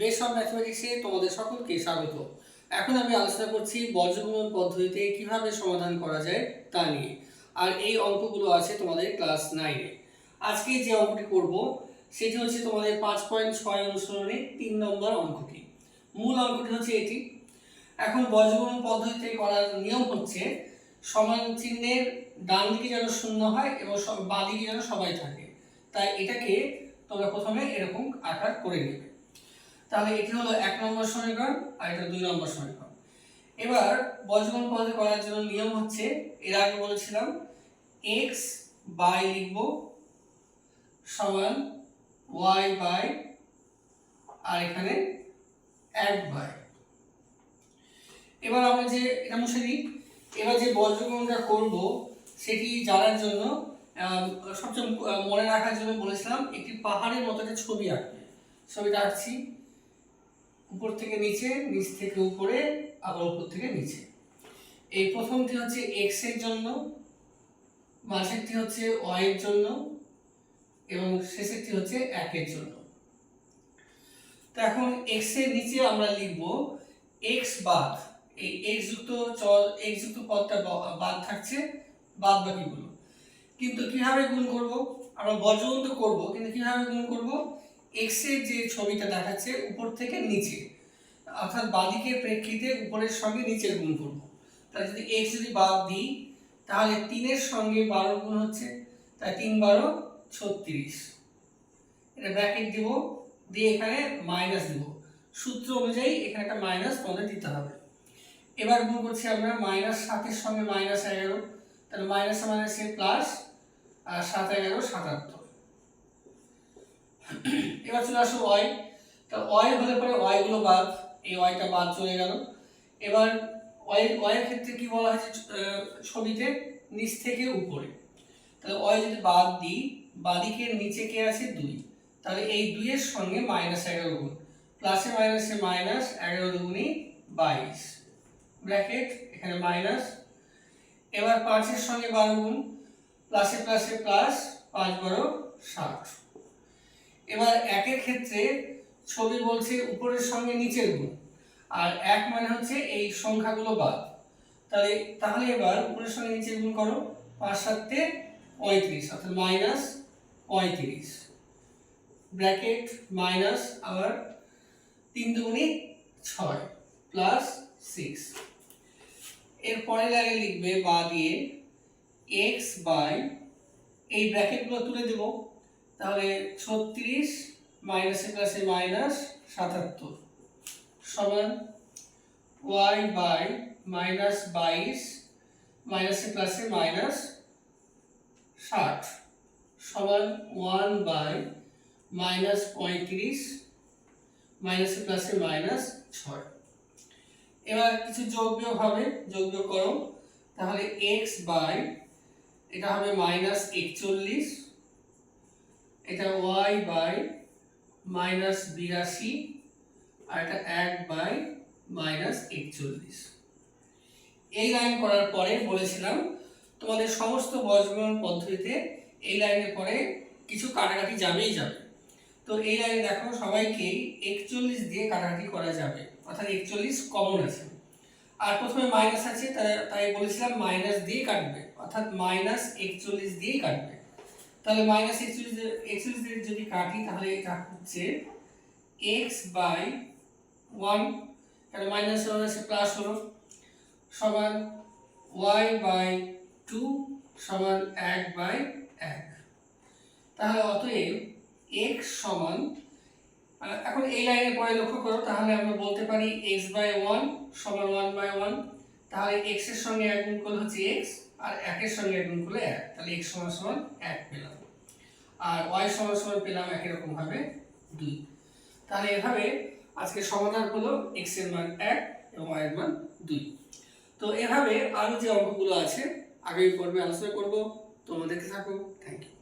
Base of ম্যাথমেটিক্সে তোমাদের সকলকে স্বাগত। এখন আমি আলোচনা করছি বর্জগুণন পদ্ধতিতে কীভাবে সমাধান করা যায় তা নিয়ে। আর এই অঙ্কগুলো আছে তোমাদের ক্লাস নাইনে আজকে যে অঙ্কটি করব, সেটি হচ্ছে তোমাদের পাঁচ পয়েন্ট ছয় অনুসরণে তিন নম্বর অঙ্কটি। মূল অঙ্কটি হচ্ছে এটি। এখন বর্জগুণন পদ্ধতিতে করার নিয়ম হচ্ছে, সমান চিহ্নের ডান দিকে যেন শূন্য হয় এবং বাঁ দিকে যেন সবাই থাকে। তাই এটাকে তোমরা প্রথমে এরকম আকার করে নেবে। তাহলে এটি হলো এক নম্বর সমীকরণ আর এটা দুই নম্বর সমীকরণ। এবার বজ্রগণ পদ্ধতি করার জন্য নিয়ম হচ্ছে, এর আগে বলেছিলাম এক্স বাই লিখব সমান ওয়াই বাই আর এখানে এক বাই। এবার আমরা যে এটা মুছে দিই। এবার যে বজ্রগণটা করব, সেটি জানার জন্য সবচেয়ে মনে রাখার জন্য বলেছিলাম, একটি পাহাড়ের মতো একটা ছবি আঁকবে। ছবিটা আঁকছি। উপর থেকে নিচে, নিচ থেকে উপরে, আবার উপর থেকে নিচে। এই প্রথমটি হচ্ছে এক্সের জন্য মাঝেরটি হচ্ছে ওয়াই এর জন্য, এবং শেষেরটি হচ্ছে একের জন্য। তো এখন এক্সের নিচে আমরা লিখব এক্স বাদ। এই এক্স যুক্ত চল এক্স যুক্ত পদটা বাদ থাকছে, বাদ বাকিগুলো। কিন্তু কীভাবে গুণ করব? আমরা বর্জগুণ তো করব, কিন্তু কীভাবে গুণ করব? এক্সের যে ছবিটা দেখাচ্ছে উপর থেকে নিচে, অর্থাৎ বাদিকের প্রেক্ষিতে উপরের সঙ্গে নিচের গুণ করব। তাহলে যদি এক্স যদি বাদ দিই, তাহলে তিনের সঙ্গে বারো গুণ হচ্ছে, তাই তিন বারো ছত্রিশ। এটা ব্র্যাকেট দিব, দিয়ে এখানে মাইনাস দিব। সূত্র অনুযায়ী এখানে একটা মাইনাস তোমাদের দিতে হবে। এবার গুণ করছি আমরা মাইনাস সাতের সঙ্গে মাইনাস এগারো, তাহলে মাইনাস মাইনাসে প্লাস আর সাত এগারো সাতাত্তর। এবার চলে আসো ওয়াই তা ওয়াই হলে পরে ওয়াই গুলো বাদ, এই ওয়াইটা বাদ চলে গেল। এবার ওয়াই ওয়াইয়ের ক্ষেত্রে কি বলা হয়েছে ছবিতে? নিচ থেকে উপরে। তাহলে ওয়াই যদি বাদ দিই বাদিকের নিচে কে আছে? দুই। তাহলে এই দুইয়ের সঙ্গে মাইনাস এগারো গুণ। প্লাসে মাইনাসে মাইনাস এগারো দুগুণি বাইশ। ব্র্যাকেট এখানে মাইনাস এবার পাঁচের সঙ্গে বারো গুণ। প্লাসে প্লাসে প্লাস পাঁচ বারো ষাট। এবার একের ক্ষেত্রে ছবি বলছে উপরের সঙ্গে নিচের গুণ। আর এক মানে হচ্ছে এই সংখ্যাগুলো বাদ। তাহলে তাহলে এবার উপরের সঙ্গে নিচের গুণ করো, পাঁচ, সাতে পঁয়ত্রিশ, অর্থাৎ মাইনাস পঁয়ত্রিশ। ব্র্যাকেট মাইনাস আবার তিন দুগুণি ছয় প্লাস সিক্স এর পরের লাইনে লিখবে বা দিয়ে এক্স বাই এই ব্র্যাকেটগুলো তুলে দেব। তাহলে ছত্রিশ মাইনাসে প্লাসে মাইনাস সাতাত্তর। সমান ওয়াই বাই মাইনাস বাইশ মাইনাসে প্লাসে মাইনাস ষাট। সমান ওয়ান বাই মাইনাস পঁয়ত্রিশ মাইনাসে প্লাসে মাইনাস ছয়। এবার কিছু যোগ বিয়োগ হবে, যোগ করো। তাহলে এক্স বাই এটা হবে মাইনাস একচল্লিশ। এটা ওয়াই বাই মাইনাস বিরাশি আর এটা এক বাই মাইনাস একচল্লিশ। এই লাইন করার পরে বলেছিলাম, তোমাদের সমস্ত বজ্রগ্রহণ পদ্ধতিতে এই লাইনের পরে কিছু কাটাকাটি যাবেই যাবে। তো এই লাইনে দেখো সবাইকে একচল্লিশ দিয়ে কাটাকাটি করা যাবে, অর্থাৎ একচল্লিশ কমন আছে। আর প্রথমে মাইনাস আছে তাই বলেছিলাম মাইনাস দিয়ে কাটবে, অর্থাৎ মাইনাস একচল্লিশ দিয়েই কাটবে। তাহলে মাইনাস একচল্লিশ একচল্লিশ দিয়ে যদি কাটি, তাহলে এটা হচ্ছে এক্স বাই ওয়ান তাহলে মাইনাস মাইনাসে প্লাস হলো সমান ওয়াই বাই টু সমান এক বাই এক। তাহলে অতএব এক্স সমান এখন এই লাইনের পরে লক্ষ্য করো, তাহলে আমরা বলতে পারি এক্স বাই ওয়ান সমান ওয়ান বাই ওয়ান তাহলে এক্সের সঙ্গে এক গুণ করলে হচ্ছে এক্স আর একের সঙ্গে এক গুণ করলে এক, তাহলে এক্স সমান সমান এক পেলাম। আর ওয়াই সমান সমান পেলাম একই রকম ভাবে দুই। তাহলে এভাবে আজকে সমাধান হলো এক্সের মান এক এবং ওয়াই এর মান দুই। তো এভাবে আরও যে অঙ্কগুলো আছে আগামী পর্বে আলোচনা করব। তোমাদেরকে থাকো। Thank you